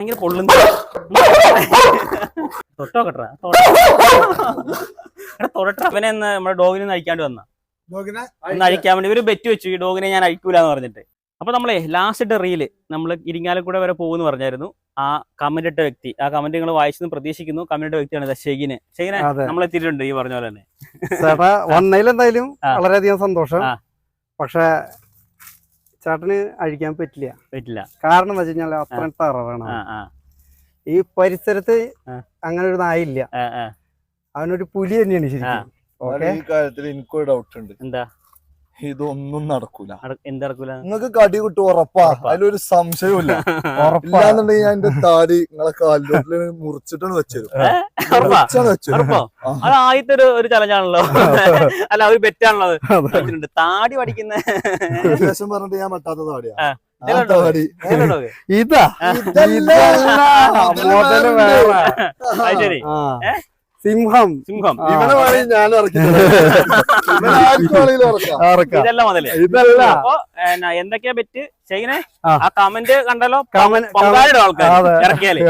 ഭയങ്കര പൊള്ളുന്നു തൊട്ടോക്കട്ടെ തൊടട്ടെ. അവനെ നമ്മുടെ ഡോഗിനെ അഴിക്കാണ്ട് വന്ന. ഡോഗിനെ ഒന്ന് അഴിക്കാൻ വേണ്ടി ഇവർ ബെറ്റ് വെച്ചു. ഈ ഡോഗിനെ ഞാൻ അഴിക്കൂലെന്ന് പറഞ്ഞിട്ട്. അപ്പൊ നമ്മളെ ലാസ്റ്റ് റീൽ നമ്മൾ ഇരിങ്ങാലക്കൂടെ വരെ പോകുമെന്ന് പറഞ്ഞായിരുന്നു. ആ കമന്റ് ഇട്ട വ്യക്തി ആ കമന്റ് നിങ്ങൾ വായിച്ചെന്ന് പ്രതീക്ഷിക്കുന്നു. കമന്റ് ഇട്ട വ്യക്തിയാണ് ഷെഗിന് ഷെഗിനെ എത്തിയിട്ടുണ്ട് ഈ പറഞ്ഞ പോലെ തന്നെ. ചേട്ടാ വന്നതിൽ എന്തായാലും ആ. വളരെയധികം സന്തോഷം. പക്ഷെ ചേട്ടന് അഴിക്കാൻ പറ്റില്ല. പറ്റില്ല. കാരണം എന്താ വെച്ച് കഴിഞ്ഞാൽ അത്രയും ടെററാണ് ആ ആ. ഈ പരിസരത്ത് അങ്ങനെ ഒരു നായില്ല. അവനൊരു പുലി തന്നെയാണ് ശരിക്കും. ഓക്കെ? ഈ കാര്യത്തിൽ എനിക്കൊരു ഡൗട്ട് ഉണ്ട്. എന്താ? ഇതൊന്നും നടക്കൂല. എന്താ നിങ്ങക്ക് നിങ്ങൾക്ക് കടി കിട്ടും ഉറപ്പാ. അതിലൊരു സംശയമില്ല ഉറപ്പാന്നുണ്ടെങ്കിൽ ഞാൻ എന്റെ താടി നിങ്ങളെ കാലിൽ മുറിച്ചിട്ടാണ് വെച്ചത് മുറിച്ചാണ് വെച്ചത് അത് ആദ്യത്തെ ഒരു ഒരു ചലഞ്ചാണല്ലോ. അല്ല ഒരു ബെറ്റാണല്ലോ അത്. താടി പഠിക്കുന്ന ശേഷം പറഞ്ഞിട്ട് ഞാൻ പറ്റാത്ത താടിയാ. ഇതാ. ഇതല്ല. മോഡൽ വേറെ. ശരി. സിംഹം. സിംഹം. ഇവിടെ ഇവനെ വേണമെങ്കിൽ ഞാൻ? ഇതല്ല എന്തൊക്കെയാ ബെറ്റ്? ചെയ്യണേ ആ. കമന്റ് കണ്ടല്ലോ. പൊങ്കാലിടും ആൾക്കാർ ഇറക്കിയാലേ.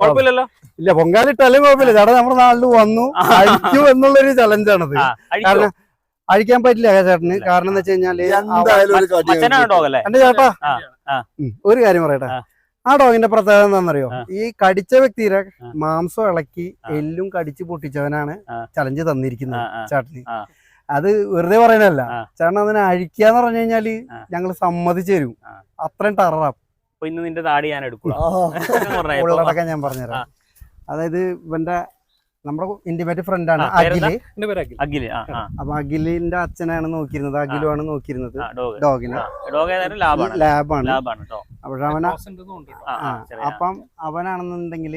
കുഴപ്പമില്ലല്ലോ? ഇല്ല പൊങ്കാലിട്ടാലും കുഴപ്പമില്ല. ചേട്ടാ നമ്മുടെ നാട്ടിൽ വന്നു. അഴിക്കും എന്നുള്ളൊരു ചലഞ്ചാണത്. കാരണം അഴിക്കാൻ പറ്റില്ല ചേട്ടന്. കാരണം എന്താ വെച്ച് കഴിഞ്ഞാൽ എന്റെ ചേട്ടാ. ഒരു കാര്യം പറയട്ടെ. ആ. ഡോഗിന്റെ പ്രത്യേകത എന്താണെന്നറിയോ? ഈ കടിച്ച വ്യക്തിയുടെ മാംസം ഇളക്കി എല്ലും കടിച്ച് പൊട്ടിച്ചവനാണ് ചലഞ്ച് തന്നിരിക്കുന്നത്. ചേട്ടന്. അത് വെറുതെ പറയണല്ല. ചേട്ടൻ അതിനെ അഴിക്കാന്ന് പറഞ്ഞു കഴിഞ്ഞാൽ. ഞങ്ങൾ സമ്മതിച്ചു തരും. അത്രയും ടററാ. ഇന്ന് നിന്റെ താടി ഞാൻ എടുക്കും ഞാൻ പറഞ്ഞുതരാം. അതായത് ഇവന്റെ നമ്മുടെ ഇന്റിമേറ്റ് ഫ്രണ്ട് ആണ്? അഖിൽ. അഖിൽ അപ്പൊ അഖിലിന്റെ അച്ഛനാണ് നോക്കിയിരുന്നത്. അഖിലുമാണ് നോക്കിയിരുന്നത്. ഡോഗ്. ഡോഗിനെ. ലാബാണ്. പക്ഷെ അവന. അപ്പം അവനാണെന്നുണ്ടെങ്കിൽ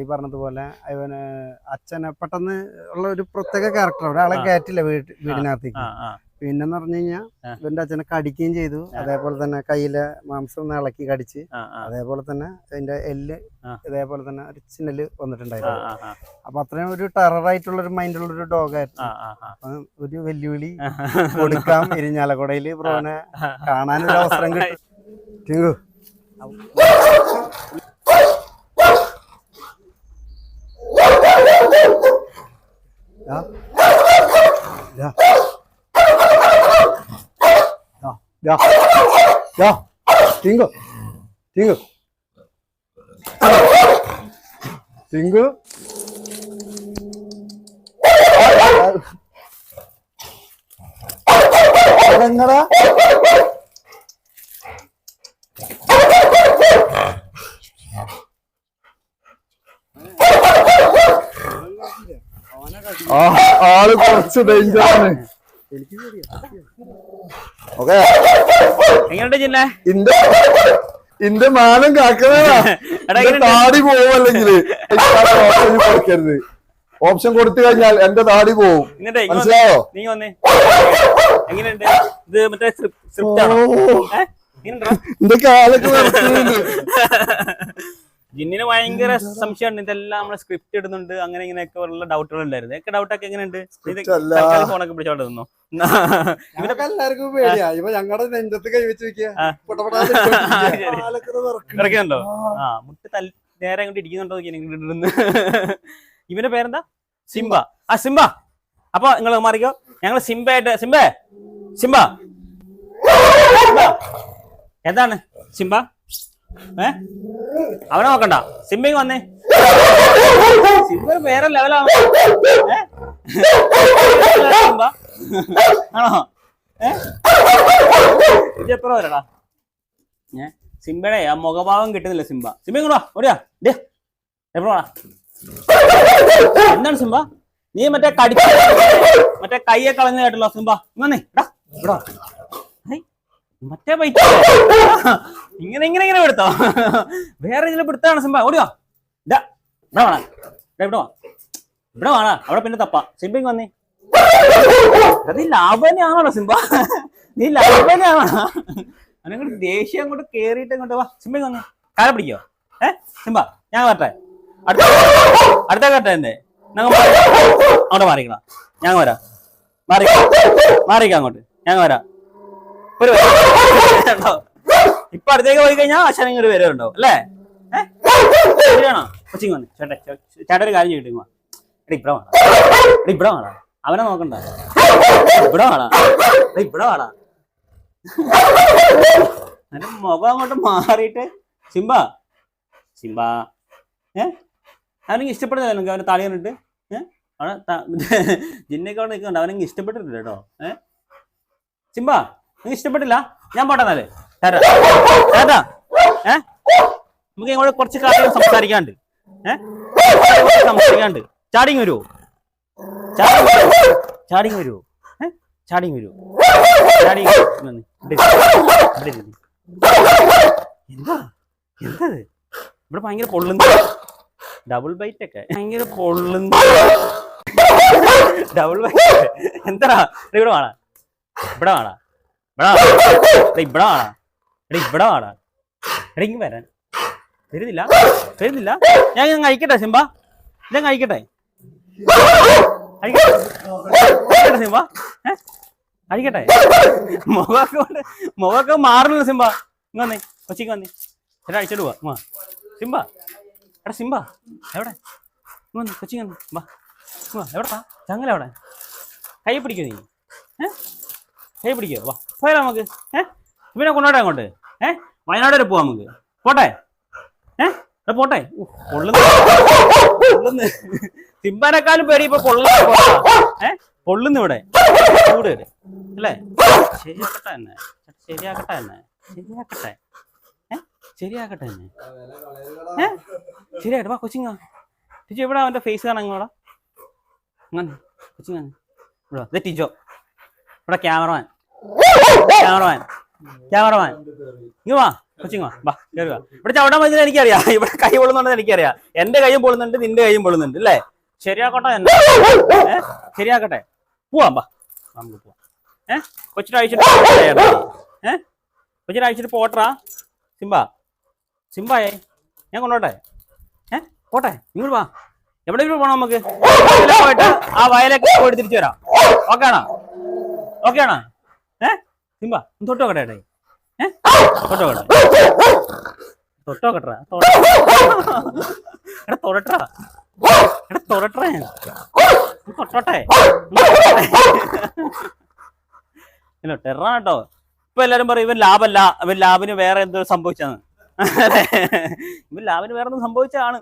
ഈ പറഞ്ഞതുപോലെ അവന് അച്ഛനെ പെട്ടെന്ന് ഉള്ള ഒരു പ്രത്യേക ക്യാരക്ടർ ഒരാളെ. കയറ്റില്ല വീട്ടിനകത്തേക്ക് പിന്നെന്ന് പറഞ്ഞു കഴിഞ്ഞാൽ എന്റെ ഇവന്റെ അച്ഛനെ കടിക്കുകയും ചെയ്തു. അതേപോലെ തന്നെ കയ്യിലെ മാംസം ഒന്ന് ഇളക്കി കടിച്ച്. അതേപോലെ തന്നെ അതിന്റെ എല്ല്. ഇതേപോലെ തന്നെ ഒരു ചിന്നൽ വന്നിട്ടുണ്ടായിരുന്നു. അപ്പൊ അത്രയും ഒരു ടെററായിട്ടുള്ള ഒരു മൈൻഡുള്ള ഒരു ഡോഗായിരുന്നു ഒരു വെല്ലുവിളി. കൊടുക്കാം. ഇരിഞ്ഞാലക്കുടയിൽ ബ്രോനെ കാണാനൊരു അവസരം കിട്ടും. ടിങ്കു. ദാ. ദാ. ദാ. ദാ. ദാ. ടിങ്കു ടിങ്കു ടിങ്കു അതെങ്ങടാ ആ, ആൾ കുറച്ച് ഡേഞ്ചർ ആണ് ഓക്കെ. എങ്ങനെയുണ്ട് ജിന്നെ? ഇന്റെ ഇന്റെ മാനം ഇന്റെ താടി കൊടുക്കരുത്. ഓപ്ഷൻ കൊടുത്തു കഴിഞ്ഞാൽ എന്റെ താടി പോവും. മനസ്സിലായോ? നീ വന്നേ. എങ്ങനെയുണ്ട്? ഇത് മറ്റേ സ്ക്രിപ്റ്റ് ആണോ? ഏഹ് ജിന്നിന് ഭയങ്കര സംശയമുണ്ട്. ഇതെല്ലാം നമ്മൾ സ്ക്രിപ്റ്റ് ഇടുന്നുണ്ട്. അങ്ങനെ ഇങ്ങനെയൊക്കെ ഉള്ള ഡൗട്ടുകൾ ഉണ്ടായിരുന്നു. ഒക്കെ ഡൗട്ടൊക്കെ എങ്ങനെയുണ്ട് ഫോണൊക്കെ പിടിച്ചോണ്ട് നിന്നോ. ആ. മുട്ട കാലൊക്കെ ഇറക്കുന്നുണ്ടോ ആ. മുട്ട് തൽ നേരെ അങ്ങോട്ട് ഇടിക്കുന്നുണ്ടോ ഇടുന്നു. ഇവന്റെ പേരെന്താ? സിംബ. ആ സിംബ. അപ്പൊ നിങ്ങൾ മാറിക്കോ. ഞങ്ങൾ സിംബ. ആയിട്ട് സിംബ. സിംബ. എന്താണ് സിംബ. ഏ? അവനെ നോക്കണ്ട. സിംബയും വന്നേ. സിംബ വേറെ ലെവലാണ് ആണോ? ഇത് എത്ര വരടാ? ഏ? സിംബയുടെ ആ മുഖഭാവം കിട്ടുന്നില്ല സിംബ. സിംബ ഇങ്ങോട്ടാ ഓടിയാ. ഡേ എപ്പോഴാ എന്താണ് സിംബ? നീ മറ്റേ കടി മറ്റേ കയ്യെ കളഞ്ഞ കേട്ടല്ലോ സിംബ ഇന്നേ എടാ വാ. ഹൈ, മറ്റേ ബൈക്ക് ഇങ്ങനെ ഇങ്ങനെ ഇങ്ങനെ എടുത്തോ വേറെ ഇതിൽ പിടുത്താണ് സിംബ. ഓടിയോ? ഇവിടെ വേണ ഇവിടെ വാ. ഇവിടെ വേണ അവിടെ പിന്നെ തപ്പ. സിംബ ഇങ്ങ് വന്നേ. അത് നീ ലാഭനെയാണോ സിംബ? നീ ലാഭനെയാണോ അങ്ങോട്ട് ദേഷ്യം അങ്ങോട്ട് കേറിയിട്ട് അങ്ങോട്ട് വാ. സിംബ ഇങ്ങ് വന്നേ. കാല പിടിക്കോ? ഏ? സിംബ ഞാൻ വരട്ടെ. അടുത്ത അടുത്ത കട്ടെ എന്നെ അങ്ങോട്ട് മാറിക്കണം ഞാൻ വരാം. മാറി മാറിക്കാം അങ്ങോട്ട്. ഞാൻ വരാം. ഒരു? ഇപ്പൊ അടുത്തേക്ക് പോയി കഴിഞ്ഞാൽ അച്ഛൻ ഇങ്ങോട്ട് വരുന്നുണ്ടോ അല്ലേ? ഏഹ് കൊച്ചിങ് വന്ന്. ചേട്ടാ ചേട്ടാ ഒരു കാര്യം ചെയ്തിട്ട് എടാ ഇവിടെ വേണം എടാ ഇവിടെ അവനെ നോക്കണ്ട. ഇവിടെ വേണം എടാ ഇവിടെ വേണം അതിന്റെ മുഖം അങ്ങോട്ട് മാറിയിട്ട്. സിംബ. സിംബ. ഏ? അവനെങ്കിൽ ഇഷ്ടപ്പെടുന്നില്ല എനിക്ക് അവനെ താളി കണ്ടിട്ട്? ഏഹ് അവിടെ ജിന്നൊക്കെ അവിടെ നിൽക്കുന്നുണ്ട്. അവനെങ്കിൽ ഇഷ്ടപ്പെട്ടിട്ടില്ല കേട്ടോ. ഏഹ് സിംബ. നിങ്ങൾക്ക് ഇഷ്ടപ്പെട്ടില്ല? ഞാൻ പോട്ടെ ചേട്ടാ ചേട്ടാ ഏ? നമുക്ക് ഇങ്ങോട്ട് കുറച്ച് കാര്യങ്ങൾ സംസാരിക്കാണ്ട് ഏ? സംസാരിക്കാണ്ട് ചാടിങ് വരുമോ ചാടിങ് വരുവോ? ഏ? ചാടിങ് വരുമോ ചാടിങ്. എന്താ? ഇവിടെ ഭയങ്കര പൊള്ളുന്നു ഡബിൾ ബൈറ്റ് ഒക്കെ. ഭയങ്കര പൊള്ളുന്നു ഡബിൾ ബൈറ്റ് എന്താ ഇവിടെ വേണ ഇവിടെ വേണ ഇവിടെ. വാടാ. ഇവിടെ വേണ എടാ ഇവിടെ വരാൻ. തരുന്നില്ല തരുന്നില്ല ഞാൻ ഞാൻ കഴിക്കട്ടെ സിംബ. ഞാൻ കഴിക്കട്ടെ. കഴിക്കട്ടെ. സിംബ. ഏഹ് കഴിക്കട്ടെ. മുഖമൊക്കെ കൊണ്ട് മുഖമൊക്കെ മാറുന്നില്ല സിംബ. ഇങ്ങ് വന്നേ. കൊച്ചിക്ക് വന്നേ. ചേട്ടാ അഴിച്ചിട്ട് പോവാ. സിംബ. എടാ സിംബ. എവിടെ? ഇങ്ങ് വന്നു. കൊച്ചിക്ക് വന്നു. വാ. എവിടെ ചങ്ങല എവിടെ കൈ പിടിക്കോ നീ? ഏ? കൈ പിടിക്കോ വാ. പോയാലോ നമുക്ക്? ഏഹ് ഇവനെ കൊണ്ടോട്ടെ അങ്ങോട്ട്. ഏഹ് വയനാട് വരെ പോവാം നമുക്ക്. പോട്ടെ? ഏഹ് പോട്ടെ. പൊള്ളുന്നു പൊള്ളുന്നു പേടി ഇപ്പൊ പൊള്ളുന്ന ഏഹ് പൊള്ളുന്നു ഇവിടെ. ചൂട് അല്ലേ? ശരിയാക്കട്ടെ തന്നെ ശരിയാക്കട്ടെ തന്നെ ശരിയാക്കട്ടെ. ശരിയാക്കട്ടെ തന്നെ ഏഹ് ശരിയായിട്ട് വാ കൊച്ചിങ്ങ ടീച്ചർ ഇവിടെ അവന്റെ ഫേസ് കാണാൻ ഇങ്ങോടാ അങ്ങനെ കൊച്ചിങ്ങ ഇവിടെ ടീച്ചോ. ഇവിടെ ക്യാമറമാൻ. ക്യാമറമാൻ ക്യാമറമാൻ ഇങ്ങ് വാ കൊച്ചിങ് വാ. വാ ഇവിടെ ചവിടാൻ പറ്റുന്ന എനിക്കറിയാം. ഇവിടെ കൈ പൊള്ളുന്നുണ്ടെന്ന് എനിക്കറിയാം. എന്റെ കൈയും പൊള്ളുന്നുണ്ട് നിന്റെ കൈയും പൊള്ളുന്നുണ്ട് അല്ലേ? ശരിയാക്കട്ടെ എന്നെ. ശരിയാക്കട്ടെ. പോവാം വാ. നമുക്ക് പോവാം. ഏ കൊച്ചിട്ട് അയച്ചിട്ട്. ഏ കൊച്ചിട്ട് അയച്ചിട്ട് പോട്ടറാ സിംബ സിംബായേ ഞാൻ കൊണ്ടോട്ടെ? ഏ പോട്ടെ ഇങ്ങോട്ട് വാ. എവിടെയെങ്കിലും പോണം നമുക്ക്. പോയിട്ട് ആ വയലൊക്കെ പോയിട്ട് തിരിച്ചു വരാം. ഓക്കെ ആണോ ഓക്കെ ആണോ ഏ? സിംബ ഒന്ന് തൊട്ട് നോക്കട്ടെ ഏട്ടായി. ഏ? തൊട്ട് നോക്കട്ടെ. തൊട്ട് നോക്കട്ടെ എടാ തൊടട്ടാ എടാ തൊടട്ടെ ഒന്ന് തൊട്ടോട്ടെ. ഇല്ല ഇപ്പൊ എല്ലാരും പറയും ഇവൻ ലാഭല്ല ഇവൻ ലാബിന് വേറെ എന്തോ സംഭവിച്ചാണ് ഇവൻ ലാബിന് വേറെ എന്തോ സംഭവിച്ചാണ്.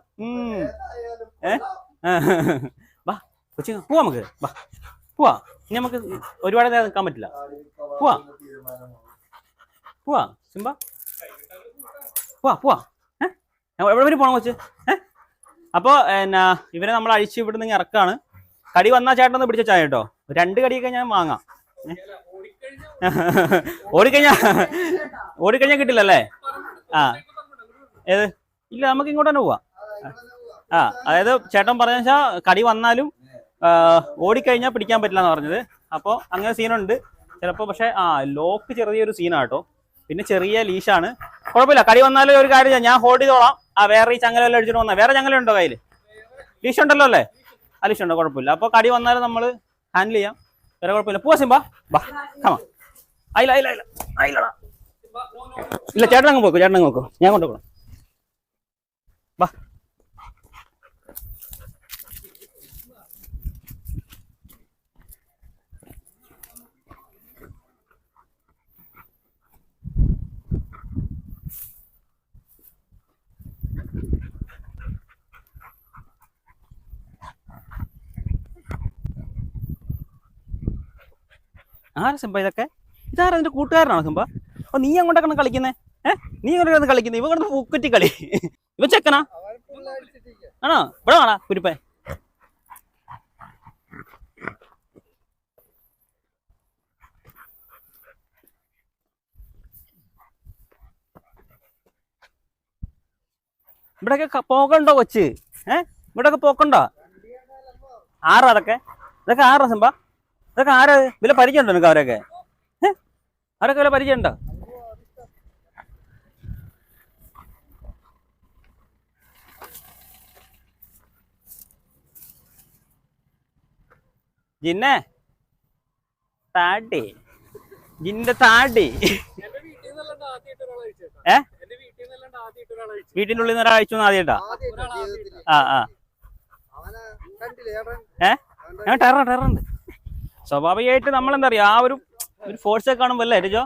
ഏ? വാ കൊച്ചു പോവാ നമുക്ക്. വാ. പോവാ. ഇനി നമുക്ക് ഒരുപാട് നേരം നിൽക്കാൻ പറ്റില്ല. പോവാ. പോവാ സിംബ. പോവാ പോവാ. ഏ? എവിടെ വരെ പോണം കൊച്ച്? ഏ? അപ്പോ എന്നാ ഇവരെ നമ്മൾ അഴിച്ച് ഇവിടെ നിന്ന് ഇറക്കാണ്. കടി വന്നാ ചേട്ടൻ ഒന്ന് പിടിച്ച ചായ കേട്ടോ. രണ്ട് കടിയൊക്കെ ഞാൻ വാങ്ങാം? ഓടിക്കഴിഞ്ഞാ ഓടിക്കഴിഞ്ഞാ കിട്ടില്ലല്ലേ? ആ. ഏത്? ഇല്ല നമുക്ക് ഇങ്ങോട്ട് തന്നെ പോവാം. ആ. അതായത് ചേട്ടൻ പറഞ്ഞ കടി വന്നാലും ഓടിക്കഴിഞ്ഞാൽ പിടിക്കാൻ പറ്റില്ല എന്ന് പറഞ്ഞത്. അപ്പോൾ അങ്ങനെ സീനുണ്ട്. ചിലപ്പോൾ പക്ഷേ ആ ലോക്ക് ചെറിയൊരു സീനാട്ടോ. പിന്നെ ചെറിയ ലീഷാണ്. കുഴപ്പമില്ല. കടി വന്നാലും ഒരു കാര്യം ഞാൻ ഹോൾഡ് ചെയ്തോളാം. ആ വേറെ ഈ ചങ്ങല വല്ലതും അടിച്ചിട്ട് വന്നാൽ വേറെ ചങ്ങല ഉണ്ടോ കയ്യിൽ ലീഷ് ഉണ്ടല്ലോ അല്ലേ? ആ ലീഷ് ഉണ്ടോ കുഴപ്പമില്ല. അപ്പോൾ കടി വന്നാലും നമ്മൾ ഹാൻഡിൽ ചെയ്യാം. വേറെ കുഴപ്പമില്ല. പോവാ സിംബ. ബാ കമാ അയില അയില അയില. അയിലടാ. ഇല്ല ചേട്ടനങ്ങ് പോക്കോ ചേട്ടനങ്ങ് പോക്കോ. ഞാൻ കൊണ്ടുപോകണം. വാ ആരാ സിംബ ഇതൊക്കെ? ഇതാരാ നിന്റെ കൂട്ടുകാരനാണോ സിംബ? അപ്പൊ നീ അങ്ങോട്ടൊക്കെ കളിക്കുന്നേ? ഏഹ് നീ അങ്ങോട്ട് കളിക്കുന്നേ? ഇവ കിടന്ന് പൂക്കുറ്റി കളി. ഇവ ചെക്കനാ? ആണോ? ഇവിടെ വേണ കുരിപ്പേ. ഇവിടെയൊക്കെ പോകണ്ടോ കൊച്ച്? ഏഹ് ഇവിടെയൊക്കെ പോക്കണ്ടോ? ആറോ അതൊക്കെ? ഇതൊക്കെ ആറോ സിംബ? ഇതൊക്കെ ആരാ വില പരിചയമുണ്ടോ നിനക്ക് അവരൊക്കെ? ആരൊക്കെ അവരൊക്കെ വില പരിചയമുണ്ടോ? ജിന്നെ? താടി. ജിന്റെ താടി. ഏ? വീട്ടിന്റെ ഉള്ളിൽ നിന്ന് ഒരാഴ്ച ഒന്നും ആദ്യമായിട്ടാ ആ ആ. ഏ? ഞാൻ ടെറർ ടെററുണ്ട് സ്വാഭാവികമായിട്ട് നമ്മൾ എന്താ പറയാ ആ ഒരു ഒരു ഫോഴ്സ് ഒക്കെ കാണുമ്പോൾ അല്ലേ രജോ?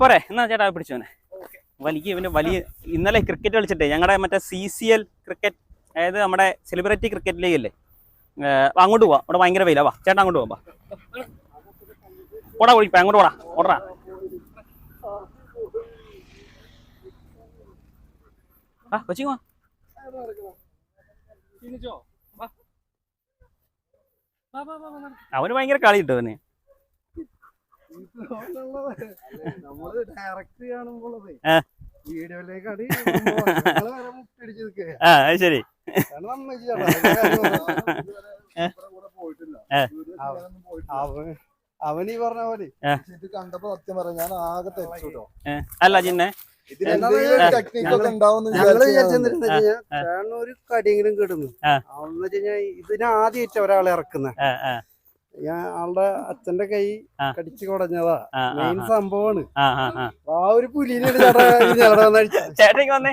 പോരെ. എന്നാ ചേട്ടാ പിടിച്ചോനെ വലിയ ഇവന്റെ വലിയ ഇന്നലെ ക്രിക്കറ്റ് കളിച്ചിട്ടേ ഞങ്ങളുടെ മറ്റേ സി സി എൽ ക്രിക്കറ്റ് അതായത് നമ്മുടെ സെലിബ്രിറ്റി ക്രിക്കറ്റ് ലീഗ് അല്ലേ അങ്ങോട്ട് പോവാം. അവിടെ ഭയങ്കര വെയിലാ. വാ ചേട്ടാ അങ്ങോട്ട് പോവാം. പോടാ കുഴിപ്പ അങ്ങോട്ട് പോടാ ഓടാ. ആ കൊച്ചിങ്ങോ അവന് ഭയങ്കര കളി കിട്ടും അവന്. ശരി. അവൻ ഈ പറഞ്ഞ പോലെ കണ്ടപ്പോ സത്യം പറയാം ഞാൻ ആകെ തെറ്റോ അല്ല ജിന്നെ. ഞങ്ങൾ ഒരു കടിയെങ്കിലും കിടന്നു. ആ. അവന്ന് വെച്ച് കഴിഞ്ഞാൽ ഇതിന് ആദ്യമായിട്ട് ഒരാളെ ഇറക്കുന്ന. ഞാൻ ആളുടെ അച്ഛന്റെ കൈ കടിച്ചു കുടഞ്ഞതാ. മെയിൻ സംഭവമാണ് ആ, ഒരു പുലിനെ ചേട്ടാ വന്നടിച്ചത് ചേട്ടനിക്ക് വന്നേ.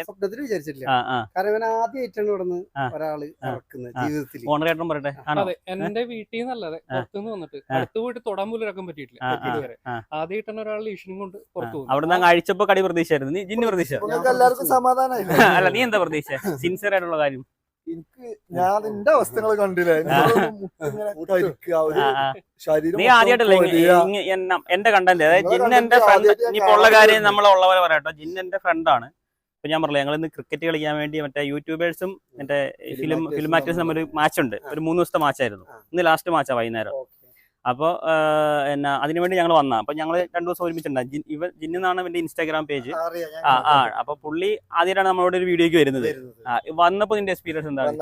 സ്വപ്നത്തിൽ വിചാരിച്ചിട്ടില്ല. കാരണം ഇവൻ ആദ്യമായിട്ടാണ് ഇവിടുന്ന് ആ. ഒരാൾ നടക്കുന്നത് ജീവിതത്തിൽ ചേട്ടൻ പറയട്ടെ? അതെ എന്റെ വീട്ടിൽ നിന്നല്ലാതെ പുറത്തുനിന്ന് വന്നിട്ട് അടുത്ത് പോയിട്ട് തൊടാൻ പോലും ഇറക്കാൻ പറ്റിയിട്ടില്ല ഇതുവരെ ആദ്യമായിട്ടാണ് ഒരാൾ ഈഷനും കൊണ്ട് പുറത്തു പോകുന്നത് അവിടെ നിന്ന് അഴിച്ചപ്പോ കടി പ്രതീക്ഷയായിരുന്നു. നീ ജിന്നു പ്രതീക്ഷ. എല്ലാവർക്കും സമാധാനമായി അല്ല നീ എന്താ പ്രതീക്ഷ? സിൻസിയർ ആയിട്ടുള്ള കാര്യം. എനിക്ക് ഞാൻ എന്റെ അവസ്ഥകൾ കണ്ടില്ല. നീ ആദ്യമായിട്ടല്ലേ. എന്റെ കണ്ടന്റ് അതായത് ജിൻ ജിന്ന് എന്റെ ഫ്രണ്ട് ഇനി പൊള്ള ഇനിയിപ്പോ ഉള്ള കാര്യം നമ്മളുള്ളവരെ പറയട്ടോ പോലെ പറയാട്ടോ. ജിന്ന് എന്റെ ഫ്രണ്ടാണ് ഇപ്പൊ ഞാൻ പറഞ്ഞില്ല ഞങ്ങൾ ഇന്ന് ക്രിക്കറ്റ് കളിക്കാൻ വേണ്ടി മറ്റേ യൂട്യൂബേഴ്സും മറ്റേ ഫിലിം ഫിലിം ആക്ടേഴ്സും തമ്മിൽ ഒരു മാച്ച് ഉണ്ട്. ഒരു മൂന്ന് ദിവസത്തെ മാച്ചായിരുന്നു. ഇന്ന് ലാസ്റ്റ് മാച്ചാ വൈകുന്നേരം. അപ്പോൾ എന്നാ അതിനുവേണ്ടി ഞങ്ങൾ വന്ന. അപ്പൊ ഞങ്ങൾ രണ്ടു ദിവസം ഒരുമിച്ചുണ്ടാകും ജിൻ ഇവ ജിന്നാണ് എന്റെ ഇൻസ്റ്റാഗ്രാം പേജ് ആ ആ അപ്പൊ പുള്ളി ആദ്യമായിട്ടാണ് നമ്മളോട് ഒരു വീഡിയോക്ക് വരുന്നത്. വന്നപ്പോ നിന്റെ എക്സ്പീരിയൻസ് എന്താണ്?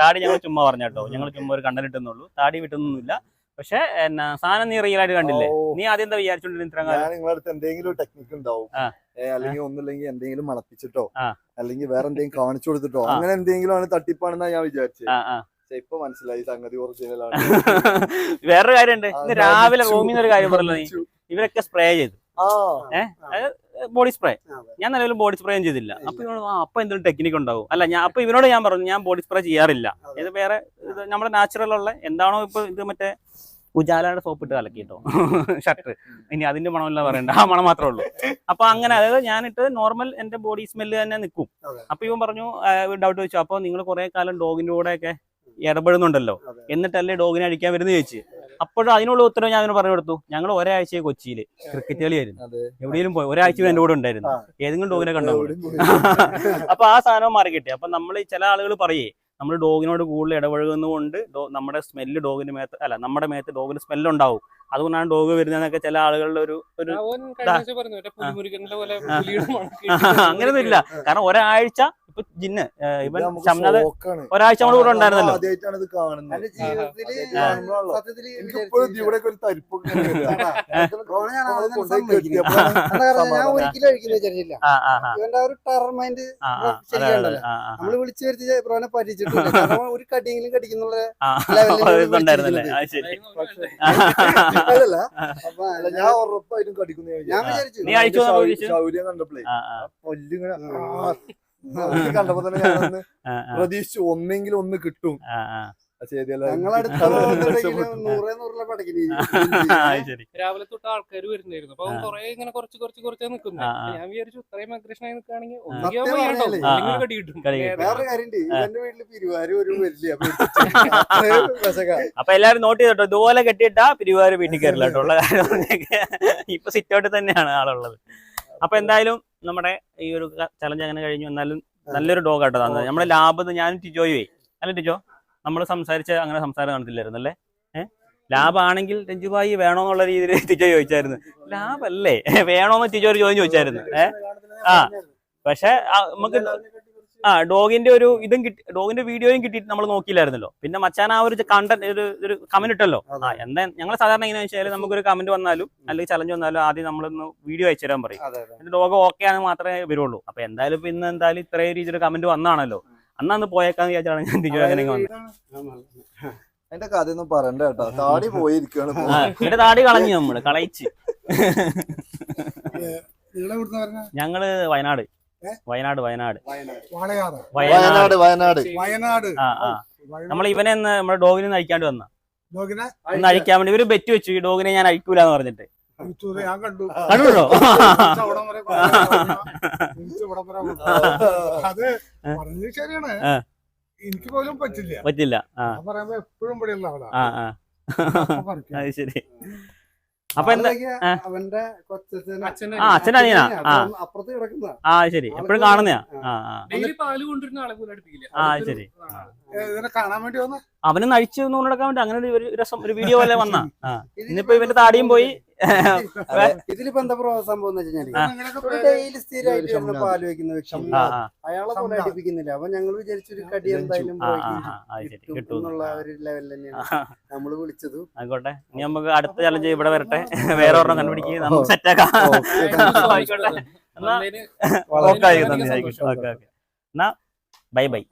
താടി ഞങ്ങൾ ചുമ്മാ പറഞ്ഞട്ടോ. ഞങ്ങൾ ചുമ്മാ ഒരു കണ്ടന്റ് ഇട്ടുന്നുള്ളൂ താടി വിട്ടൊന്നുമില്ല പക്ഷെ എന്നാ സാധനം നീ റിയൽ ആയിട്ട് കണ്ടില്ലേ? നീ ആദ്യം എന്താ വിചാരിച്ചോണ്ടിരുന്ന ഇത്ര ഞാൻ നിങ്ങളുടെ അടുത്ത് എന്തെങ്കിലും ടെക്നിക്ക് ഉണ്ടാവും. അല്ലെങ്കിൽ ഒന്നുമില്ലെങ്കിൽ എന്തെങ്കിലും മണപ്പിച്ചിട്ടോ അല്ലെങ്കിൽ വേറെ എന്തെങ്കിലും കാണിച്ചു കൊടുത്തിട്ടോ അങ്ങനെ എന്തെങ്കിലും ആണ് തട്ടിപ്പാണെന്നാ ഞാൻ വിചാരിച്ചത് ഇപ്പൊ മനസ്സിലായി സംഗതി ഒറിജിനലാണ് വേറൊരു കാര്യമുണ്ട്. ഇന്ന് രാവിലെ റൂമിൽ നിന്ന് ഒരു കാര്യം പറഞ്ഞു നീ. ഇവരൊക്കെ സ്പ്രേ ചെയ്തു. ബോഡി സ്പ്രേ ഞാൻ നിലവിൽ ബോഡി സ്പ്രേ ചെയ്തില്ല. അപ്പൊ ഇവനോട് അപ്പൊ എന്തെങ്കിലും ടെക്നിക്ക് ഉണ്ടാവും. അല്ല ഞാൻ അപ്പൊ ഇവരോട് ഞാൻ പറഞ്ഞു ഞാൻ ബോഡി സ്പ്രേ ചെയ്യാറില്ല. ഇത് വേറെ ഇത് നമ്മുടെ നാച്ചുറൽ ഉള്ള എന്താണോ ഇപ്പൊ ഇത് മറ്റേ ഉജാലയുടെ സോപ്പ് ഇട്ട് കലക്കിട്ടോ ഷർട്ട് ഇനി അതിന്റെ മണമല്ല പറയണ്ട. ആ മണം മാത്രമേ ഉള്ളൂ. അപ്പൊ അങ്ങനെ അതായത് ഞാനിട്ട് നോർമൽ എന്റെ ബോഡി സ്മെല്ല് തന്നെ നിൽക്കും. അപ്പൊ ഇവൻ പറഞ്ഞു ഡൗട്ട് ചോദിച്ചു. അപ്പൊ നിങ്ങൾ കുറെ കാലം ഡോഗിന്റെ കൂടെ ഒക്കെ ഇടപെടുന്നുണ്ടല്ലോ. എന്നിട്ടല്ലേ ഡോഗിനെ അടിക്കാൻ വരുന്നത് ചോദിച്ചു. അപ്പോഴും അതിനുള്ള ഉത്തരവ് ഞാൻ പറഞ്ഞു കൊടുത്തു. ഞങ്ങൾ ഒരാഴ്ച കൊച്ചിയിൽ. ക്രിക്കറ്റ് കളിയായിരുന്നു എവിടെയും എവിടെയെങ്കിലും പോയി. ഒരാഴ്ച എന്റെ കൂടെ ഉണ്ടായിരുന്നു. ഏതെങ്കിലും ഡോഗിനെ കണ്ടോ അപ്പൊ ആ സാധനം മാറി കിട്ടി. അപ്പൊ നമ്മൾ ചില ആളുകൾ പറയേ നമ്മൾ ഡോഗിനോട് കൂടുതൽ ഇടപഴകുന്നതുകൊണ്ട് നമ്മുടെ സ്മെല്ല് ഡോഗിന് മേത്ത് അല്ല നമ്മുടെ മേത്ത് ഡോഗിന് സ്മെല്ല് ഉണ്ടാവും. അതുകൊണ്ടാണ് ഡോഗ് വരുന്നതെന്നൊക്കെ ചില ആളുകളുടെ ഒരു ഒരു അങ്ങനെയൊന്നും ഇല്ല കാരണം ഒരാഴ്ച ഇപ്പൊ ജിന്ന് ഇവൻ ഷംനാദ് ഒരാഴ്ച നമ്മൾ കൂടെ ഉണ്ടായിരുന്നല്ലോ. ഞാൻ. ഒരിക്കലും വിചാരിച്ചില്ല ഇവന്റെ ഒരു ടർമൈൻഡ് ശരിയാണല്ലോ. നമ്മൾ വിളിച്ചു വരുത്തി ബ്രോനെ പറ്റിച്ചിട്ടില്ല ഒരു കടിയെങ്കിലും കടിക്കുന്നുള്ള ആ ലെവലിൽ ഇതുണ്ടായിരുന്നല്ലേ? അത് ശരി. അതല്ല അപ്പൊ അല്ല, ഞാൻ ഉറപ്പായിട്ടും കടിക്കുന്നു ഞാൻ വിചാരിച്ചു. ശൗര്യം കണ്ടപ്പോഴേ പൊല്ലിങ്ങനെ കണ്ടപ്പോ തന്നെ ഞാനൊന്ന് പ്രതീക്ഷിച്ചു ഒന്നെങ്കിലും ഒന്ന് കിട്ടും. രാവിലെ തൊട്ട് ആൾക്കാർ വരുന്നായിരുന്നു അപ്പൊ കൊറേ ഇങ്ങനെ കുറച്ച് കുറച്ച് കുറച്ച് ആ. ഞാൻ വിചാരിച്ചു ഇത്രയും അഗ്രഷനായി നിൽക്കുകയാണെങ്കിൽ അപ്പൊ എല്ലാരും നോട്ട് ചെയ്തോ ഇതുപോലെ കെട്ടിയിട്ടാ പിരിവാര് വീട്ടിൽ കയറില്ല കേട്ടോ. ഉള്ള കാര്യം. ഇപ്പൊ സിറ്റ് ഔട്ടിൽ തന്നെയാണ് ആളുള്ളത്. അപ്പൊ എന്തായാലും നമ്മുടെ ഈ ഒരു ചലഞ്ച് അങ്ങനെ കഴിഞ്ഞു. എന്നാലും നല്ലൊരു ഡോഗ് ആട്ടോ തന്നത്. നമ്മുടെ ലാബ് ഞാനും ടിജോയുവേ. അല്ല ടിജോ? നമ്മൾ സംസാരിച്ച അങ്ങനെ സംസാരം കാണത്തില്ലായിരുന്നു അല്ലേ? ഏഹ് ലാഭാണെങ്കിൽ രഞ്ജുബായി വേണോന്നുള്ള രീതിയിൽ ടിജോ ചോദിച്ചായിരുന്നു. ലാബല്ലേ വേണോന്ന് ടിജോ ഒരു ചോദ്യം ചോദിച്ചായിരുന്നു. ഏഹ് ആ. പക്ഷെ നമുക്ക് ആ ഡോഗിന്റെ ഒരു ഇതും കിട്ടി ഡോഗിന്റെ വീഡിയോയും കിട്ടിയിട്ട് നമ്മൾ നോക്കിയില്ലായിരുന്നല്ലോ. പിന്നെ മച്ചാൻ ആ ഒരു കണ്ടന്റ് ഒരു ഒരു കമന്റ് ഇട്ടല്ലോ. ആ എന്താ ഞങ്ങൾ സാധാരണ എങ്ങനെയാ വെച്ചാൽ നമുക്കൊരു കമന്റ് വന്നാലും അല്ലെങ്കിൽ ചലഞ്ച് വന്നാലും ആദ്യം നമ്മളൊന്ന് വീഡിയോ അയച്ചു തരാൻ പറയും. എന്നിട്ട് ഡോഗ് ഓക്കെ ആണെങ്കിൽ മാത്രമേ വരുള്ളൂ. അപ്പൊ എന്തായാലും ഇപ്പൊ ഇന്ന് എന്തായാലും ഇത്രയും രീതിയിൽ കമന്റ് വന്നാണല്ലോ. അന്ന് അന്ന് പോയേക്കാന്ന് വിചാരിച്ചാണ് ഞാൻ തിരിച്ചു അങ്ങനെ വന്നത്. അതിന്റെ കഥയൊന്നും പറയണ്ട കേട്ടോ. താടി പോയിരിക്കാണ് എന്റെ താടി കളഞ്ഞു നമ്മൾ കളയിച്ച്. ഞങ്ങൾ വയനാട്? വയനാട് വയനാട്. വയനാട്. വയനാട്. വയനാട് വയനാട്. ആ ആ. നമ്മൾ ഇവനെ ഒന്ന് നമ്മുടെ ഡോഗിനെ നയിക്കാണ്ട് അഴിക്കാണ്ട് വന്ന. ഡോഗിനെ? ഒന്ന് അഴിക്കാൻ വേണ്ടി ഇവർ ബെറ്റ് വെച്ചു. ഈ ഡോഗിനെ ഞാൻ അഴിക്കൂലെന്ന് പറഞ്ഞിട്ട്. യൂട്യൂബിൽ ഞാൻ കണ്ടു. കണ്ടുണ്ടോ ഇവിടം. അത് പറഞ്ഞത് ശരിയാണ്. ആ. എനിക്ക് പോലും പറ്റില്ല. പറ്റില്ല. പറയുമ്പോ എപ്പോഴും ഇവിടെയുള്ള ആളാ. ആ ആ. അപ്പൊ പറിക്കാം. അത് ശരി. അപ്പൊ എന്താ? അതൊക്കെ ആ. അവന്റെ ആ അച്ഛന്റെ അനിയനാ? ആ. അപ്പുറത്ത് കിടക്കുന്ന ആ ശരി. എപ്പോഴും കാണുന്നയാ? ആ. ശരി. ആ. നഴിച്ചു ഇതിനെ കാണാൻ വേണ്ടി അങ്ങനെ ഒരു രസം ഒരു വീഡിയോ പോലെ വന്ന. ഇന്നിപ്പോ ഇവന്റെ താടിയും പോയി. ഇതിലിപ്പോ എന്താ പ്രോ സംഭവം എന്ന് വെച്ചാൽ ഡെയിലി സ്ഥിരമായിട്ട് വ്യക്തി. അയാളെ പോലെ അടിപ്പിക്കുന്നില്ല. അപ്പൊ ഞങ്ങൾ വിചാരിച്ചൊരു കടി എന്തായാലും എന്നുള്ള ഒരു ലെവലിൽ തന്നെയാണ് നമ്മൾ വിളിച്ചത്. ആയിക്കോട്ടെ. ഇനി നമുക്ക് അടുത്ത ചലഞ്ച് ഇവിടെ വരട്ടെ. വേറെ ഒരെണ്ണം കണ്ടുപിടിക്കുക നമുക്ക് സെറ്റ് ആക്കാം. ആയിക്കോട്ടെ. എന്നാ ബൈ ബൈ.